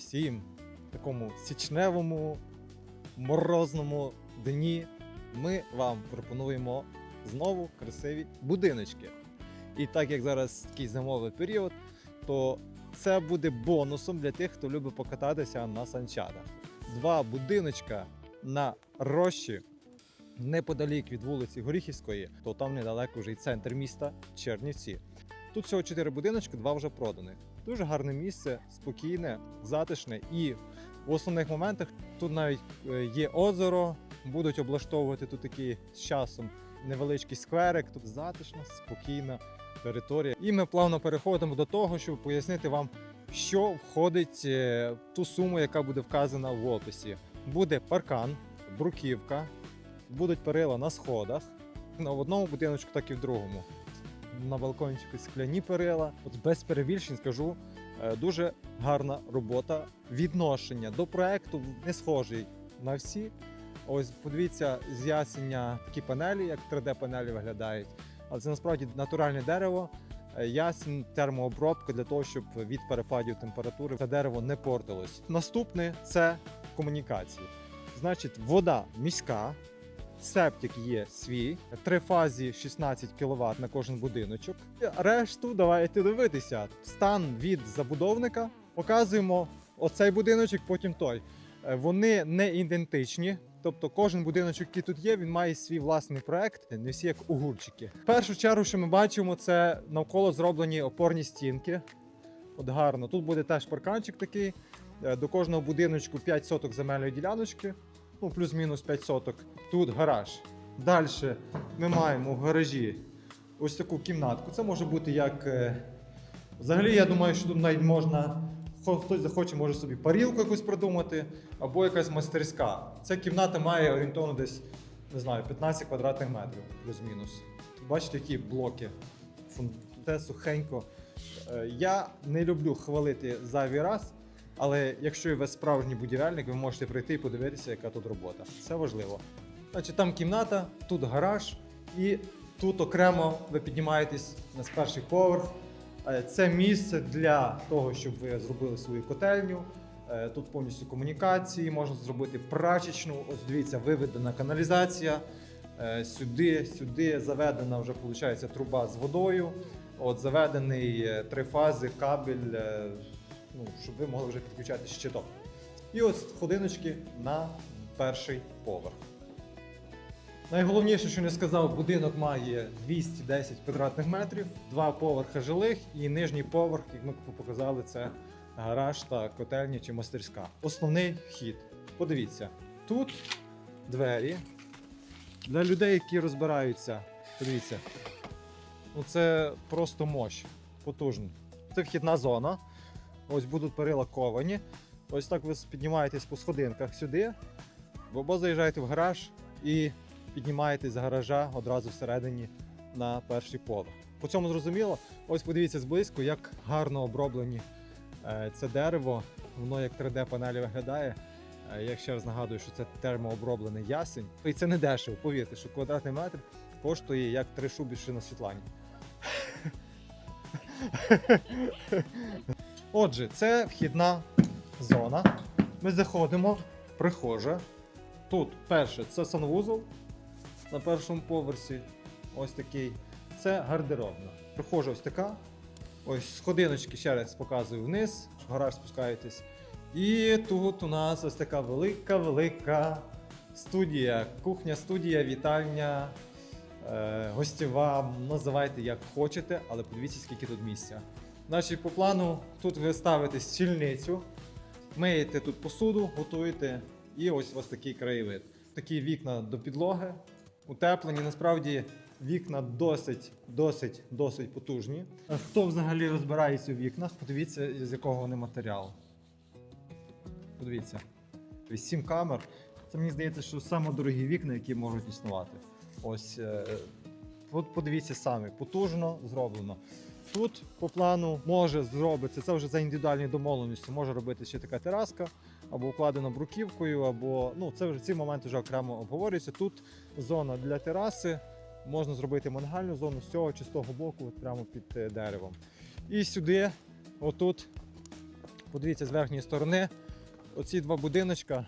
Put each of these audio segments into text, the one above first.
В такому січневому морозному дні ми вам пропонуємо знову красиві будиночки. І так як зараз такий зимовий період, то це буде бонусом для тих, хто любить покататися на санчатах. Два будиночка на рощі неподалік від вулиці Горіхівської, то там недалеко вже і центр міста Чернівці. Тут всього чотири будиночки, два вже проданих. Дуже гарне місце, спокійне, затишне і в основних моментах тут навіть е, є озеро, будуть облаштовувати тут такий з часом невеличкий скверик, тут затишна, спокійна територія. І ми плавно переходимо до того, щоб пояснити вам, що входить е, в ту суму, яка буде вказана в описі. Буде паркан, бруківка, будуть перила на сходах. В одному будиночку, так і в другому. На балкончику скляні перила. От без перебільшень скажу, е, дуже гарна робота. Відношення до проекту не схожий на всі. Ось подивіться з ясеня такі панелі, як 3D-панелі виглядають. Але це насправді натуральне дерево. Е, Ясень, термообробка для того, щоб від перепадів температури це дерево не портилось. Наступне це комунікації. Значить, вода міська, септик є свій, три фазі 16 кВт на кожен будиночок. Решту давайте дивитися. Стан від забудовника. Показуємо оцей будиночок, потім той. Е, Вони не ідентичні. Тобто кожен будиночок, який тут є, він має свій власний проект, не всі як огурчики. В першу чергу, що ми бачимо, це навколо зроблені опорні стінки. От гарно. Тут буде теж парканчик такий. Е, До кожного будиночку 5 соток земельної діляночки, ну плюс-мінус 5 соток. Тут гараж. Далі ми маємо в гаражі ось таку кімнатку. Це може бути як. е, Взагалі, я думаю, що тут навіть можна. Хтось захоче, може собі парілку якусь придумати, або якась мастерська. Ця кімната має орієнтовно десь, не знаю, 15 квадратних метрів, плюс-мінус. Бачите, які блоки. Те сухенько. Е, Я не люблю хвалити зайвий раз, але якщо ви справжній будівельник, ви можете прийти і подивитися, яка тут робота. Це важливо. Значить, там кімната, тут гараж, і тут окремо ви піднімаєтесь на перший поверх. Е, Це місце для того, щоб ви зробили свою котельню. Е, Тут повністю комунікації, можна зробити прачечну. Ось дивіться, виведена каналізація. Е, Сюди, сюди заведена вже виходить, труба з водою. От заведений три фази, кабель, ну, щоб ви могли вже підключати щиток. І ось ходиночки на перший поверх. Найголовніше, що не сказав, будинок має 210 квадратних метрів, два поверхи жилих і нижній поверх, як ми показали, це гараж та котельня чи мастерська. Основний вхід. Подивіться, тут двері для людей, які розбираються. Подивіться, ну це просто мощ, потужний. Це вхідна зона. Ось будуть перила ковані. Ось так ви піднімаєтесь по сходинках сюди, або заїжджаєте в гараж і піднімаєтесь з гаража одразу всередині на перший поверх. По цьому зрозуміло. Ось подивіться зблизько, як гарно оброблені е, це дерево. Воно як 3D-панелі виглядає. Е, Я ще раз нагадую, що це термооброблений ясень. І це не дешево, повірте, що квадратний метр коштує як три шубіші на Світлані. Отже, це вхідна зона. Ми заходимо, прихожа. Тут перше це санвузол на першому поверсі. Ось такий. Це гардеробна. Прихожа ось така. Ось сходиночки ще раз показую вниз, в гараж спускаєтесь. І тут у нас ось така велика-велика студія. Кухня, студія, вітальня, е, гостєва. Називайте як хочете, але подивіться, скільки тут місця. Значить, по плану тут ви ставите стільницю, миєте тут посуду, готуєте, і ось у вас такий краєвид. Такі вікна до підлоги, утеплені. Насправді вікна досить, досить, досить потужні. Хто взагалі розбирається у вікнах, подивіться, з якого вони матеріалу. Подивіться. Тобто сім камер. Це мені здається, що саме дорогі вікна, які можуть існувати. Ось е, подивіться самі, потужно зроблено. Тут по плану може зробитися, це вже за індивідуальною домовленістю, може робити ще така тераска, або укладена бруківкою, або ну це вже ці моменти вже окремо обговорюються. Тут зона для тераси, можна зробити мангальну зону з цього чи з того боку, прямо під е, деревом. І сюди, отут, Подивіться з верхньої сторони. Оці два будиночка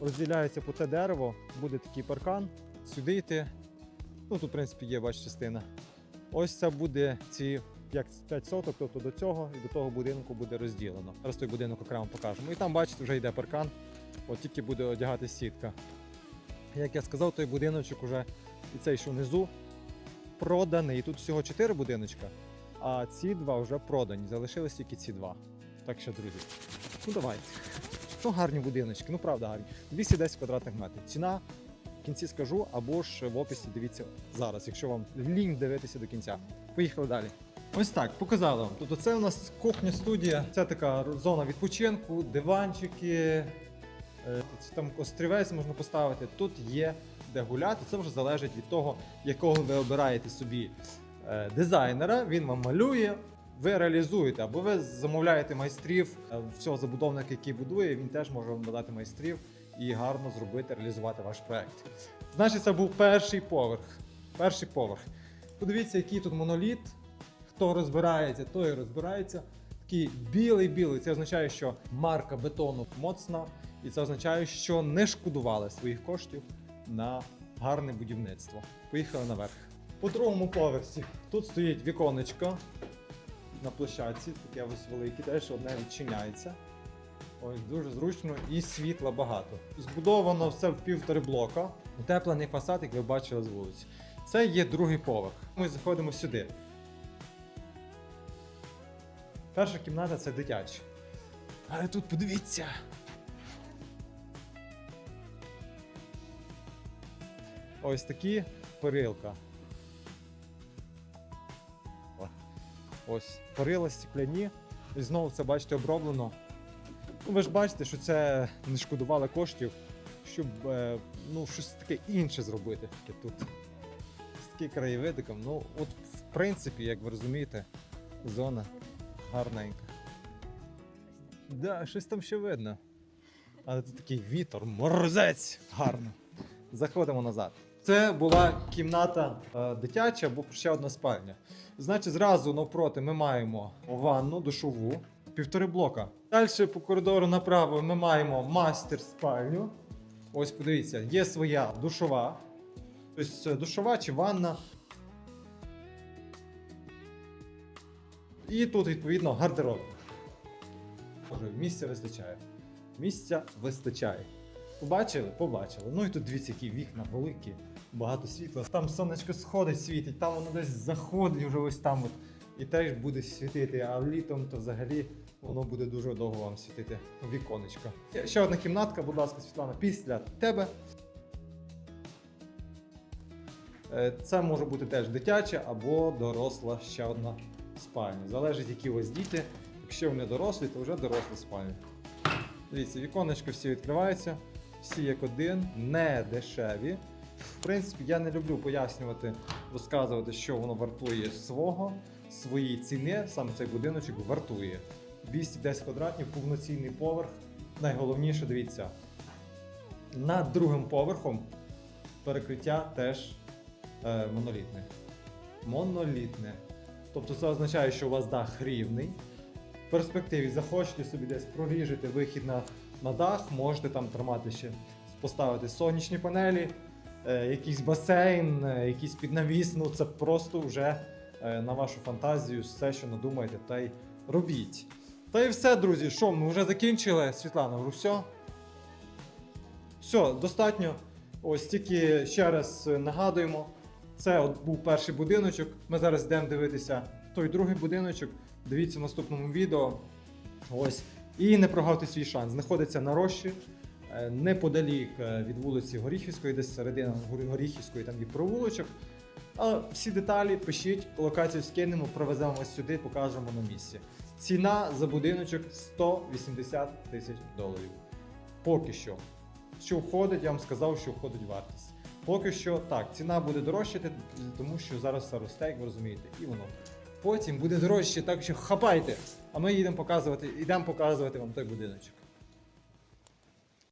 розділяються по те дерево, буде такий паркан. Сюди йти. Ну тут, в принципі, є бач, частина. Ось це буде ці 5, 5 соток, тобто до цього і до того будинку буде розділено. Зараз той будинок окремо покажемо. І там, бачите, вже йде паркан, от тільки буде одягати сітка. Як я сказав, той будиночок уже і цей, що внизу, проданий. Тут всього 4 будиночка, а ці два вже продані. Залишились тільки ці два. Так що, друзі, ну давайте. Ну, гарні будиночки, ну правда гарні. 210 квадратних метрів. Ціна кінці скажу, або ж в описі дивіться зараз, якщо вам лінь дивитися до кінця. Поїхали далі. Ось так, показали вам. Тобто це у нас кухня-студія, це така зона відпочинку, диванчики, е, там острівець можна поставити. Тут є де гуляти. Це вже залежить від того, якого ви обираєте собі е, дизайнера. Він вам малює, ви реалізуєте, або ви замовляєте майстрів е, в забудовника, який будує, він теж може вам додати майстрів і гарно зробити, реалізувати ваш проект. Значить, це був перший поверх. Перший поверх. Подивіться, який тут моноліт. Хто розбирається, той розбирається. Такий білий-білий. Це означає, що марка бетону моцна, і це означає, що не шкодували своїх коштів на гарне будівництво. Поїхали наверх. По другому поверсі тут стоїть віконечко на площадці, таке ось велике, теж одне відчиняється. Ось дуже зручно і світла багато. Збудовано все в півтори блока. Утеплений фасад, як ви бачили з вулиці. Це є другий поверх. Ми заходимо сюди. Перша кімната це дитяча. Але тут подивіться. Ось такі перилка. Ось перила стекляні. І знову це бачите оброблено. Ну, ви ж бачите, що це не шкодували коштів, щоб е, ну, щось таке інше зробити тут. З таким краєвидиком. Ну, от, в принципі, як ви розумієте, зона гарненька. Да, щось там ще видно. Але тут такий вітер, морозець! Гарно. Заходимо назад. Це була кімната е, дитяча або ще одна спальня. Значить, зразу навпроти ми маємо ванну, душову, півтори блока. Далі по коридору направо ми маємо мастер спальню. Ось подивіться, є своя душова. Тобто душова чи ванна. І тут, відповідно, гардероб. Місця вистачає. Місця вистачає. Побачили? Побачили. Ну і тут дивіться, які вікна великі, багато світла. Там сонечко сходить, світить, там воно десь заходить вже ось там. От, і теж буде світити, а літом то взагалі воно буде дуже довго вам світити віконечко. Ще одна кімнатка, будь ласка, Світлана, після тебе. Е, Це може бути теж дитяча або доросла ще одна спальня. Залежить, які у вас діти. Якщо вони дорослі, то вже доросла спальня. Дивіться, віконечко всі відкриваються, всі як один, не дешеві. В принципі, я не люблю пояснювати, розказувати, що воно вартує свого, свої ціни. Саме цей будиночок вартує. 210 квадратів, повноцінний поверх. Найголовніше, дивіться, над другим поверхом перекриття теж е, монолітне. Монолітне. Тобто це означає, що у вас дах рівний. В перспективі захочете собі десь проріжете вихід на, на дах, можете там тримати ще, поставити сонячні панелі, е, якийсь басейн, е, якийсь піднавіс. Ну це просто вже е, на вашу фантазію, все, що надумаєте, та й робіть. Та і все, друзі. Що, ми вже закінчили? Світлана, говорю, все. Все, достатньо. Ось тільки ще раз е, нагадуємо. Це от був перший будиночок. Ми зараз йдемо дивитися той другий будиночок. Дивіться в наступному відео. Ось. І не прогавте свій шанс. Знаходиться на рощі, е, неподалік е, від вулиці Горіхівської, десь середина Горіхівської, там є провулочок. А всі деталі пишіть, локацію скинемо, привеземо вас сюди, покажемо на місці. Ціна за будиночок 180 тисяч доларів. Поки що. Що входить, я вам сказав, що входить вартість. Поки що так, ціна буде дорожчати, тому що зараз все росте, як ви розумієте, і воно. Потім буде дорожче, так що хапайте. А ми їдемо показувати, йдемо показувати вам той будиночок.